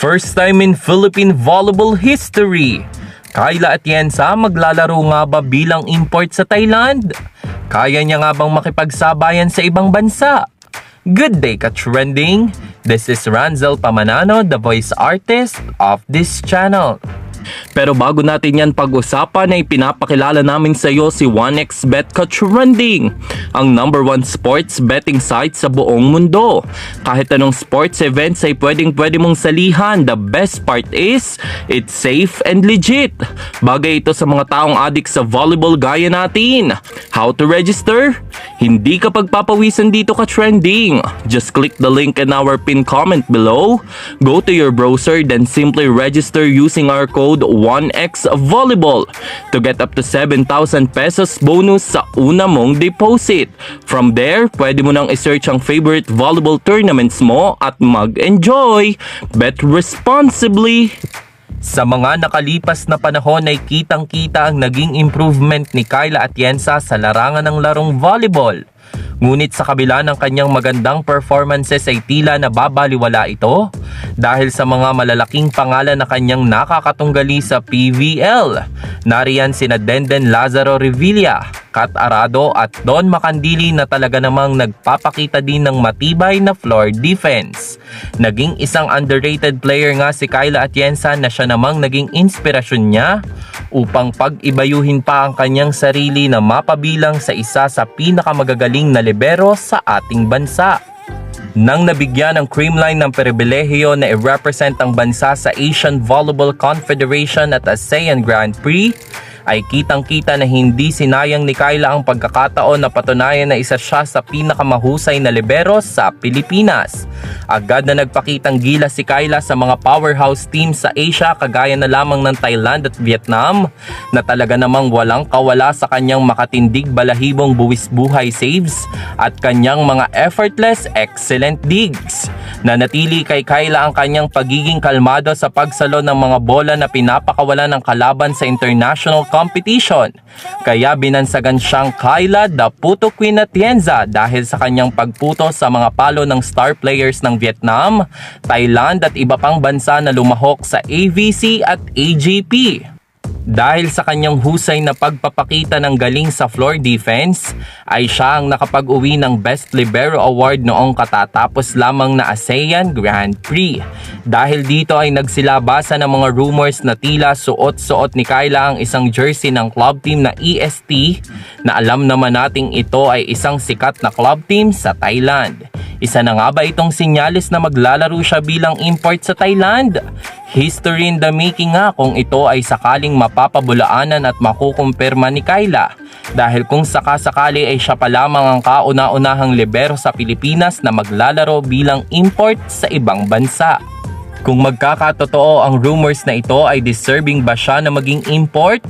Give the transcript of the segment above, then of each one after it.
First time in Philippine volleyball history. Kyla Atienza maglalaro nga ba bilang import sa Thailand? Kaya niya nga bang makipagsabayan sa ibang bansa? Good day ka trending. This is Ranzel Pamanano, the voice artist of this channel. Pero bago natin yan pag-usapan ay pinapakilala namin sa iyo si 1xBet ka trending, ang number one sports betting site sa buong mundo. Kahit anong sports events ay pwedeng pwede mong salihan. The best part is, it's safe and legit. Bagay ito sa mga taong adik sa volleyball gaya natin. How to register? Hindi ka pagpapawisan dito ka trending. Just click the link in our pin comment below. Go to your browser then simply register using our code 1xvolleyball to get up to 7,000 pesos bonus sa una mong deposit. From there, pwede mo nang isearch ang favorite volleyball tournaments mo at mag-enjoy. Bet responsibly! Sa mga nakalipas na panahon ay kitang-kita ang naging improvement ni Kyla Atienza sa larangan ng larong volleyball. Ngunit sa kabila ng kanyang magandang performances ay tila nababaliwala ito dahil sa mga malalaking pangalan na kanyang nakakatunggali sa PVL. Nariyan sina Denden Lazaro Revilla, Kat Arado at Don Makandili na talaga namang nagpapakita din ng matibay na floor defense. Naging isang underrated player nga si Kyla Atienza na siya namang naging inspirasyon niya upang pag-ibayuhin pa ang kanyang sarili na mapabilang sa isa sa pinakamagagaling na libero sa ating bansa. Nang nabigyan ng Creamline ng pribilehiyo na i-represent ang bansa sa Asian Volleyball Confederation at ASEAN Grand Prix, ay kitang-kita na hindi sinayang ni Kyla ang pagkakataon na patunayan na isa siya sa pinakamahusay na libero sa Pilipinas. Agad na nagpakitang gila si Kyla sa mga powerhouse teams sa Asia kagaya na lamang ng Thailand at Vietnam na talaga namang walang kawala sa kanyang makatindig balahibong buwis buhay saves at kanyang mga effortless excellent digs. Nanatili kay Kyla ang kanyang pagiging kalmado sa pagsalo ng mga bola na pinapakawala ng kalaban sa international competition. Kaya binansagan siyang Kyla the Puto Queen Atienza dahil sa kanyang pagputo sa mga palo ng star players ng Vietnam, Thailand at iba pang bansa na lumahok sa AVC at AGP. Dahil sa kanyang husay na pagpapakita ng galing sa floor defense, ay siya ang nakapag-uwi ng Best Libero Award noong katatapos lamang na ASEAN Grand Prix. Dahil dito ay nagsilabasa ng mga rumors na tila suot-suot ni Kyla ang isang jersey ng club team na EST na alam naman nating ito ay isang sikat na club team sa Thailand. Isa na nga ba itong sinyalis na maglalaro siya bilang import sa Thailand? History in the making nga kung ito ay sakaling mapapabulaanan at makukumpirma ni Kyla. Dahil kung sakasakali ay siya pa lamang ang kauna-unahang libero sa Pilipinas na maglalaro bilang import sa ibang bansa. Kung magkakatotoo ang rumors na ito ay deserving ba siya na maging import?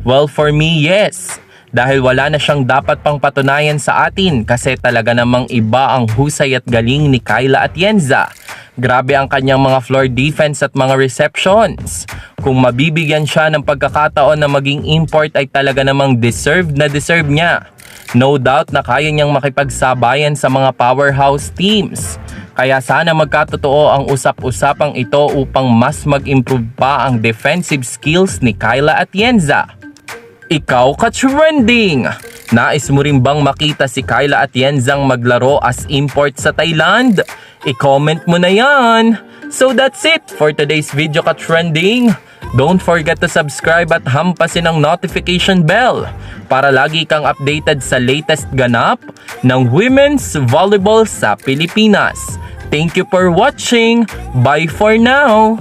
Well for me, yes dahil wala na siyang dapat pang patunayan sa atin kasi talaga namang iba ang husay at galing ni Kyla Atienza. Grabe ang kanyang mga floor defense at mga receptions. Kung mabibigyan siya ng pagkakataon na maging import ay talaga namang deserved na deserve niya. No doubt na kaya niyang makipagsabayan sa mga powerhouse teams. Kaya sana magkatotoo ang usap-usapang ito upang mas mag-improve pa ang defensive skills ni Kyla Atienza. Ikaw ka-trending! Nais mo rin bang makita si Kyla Atienzang maglaro as import sa Thailand? I-comment mo na yan! So that's it for today's video ka-trending. Don't forget to subscribe at hampasin ang notification bell para lagi kang updated sa latest ganap ng women's volleyball sa Pilipinas. Thank you for watching. Bye for now!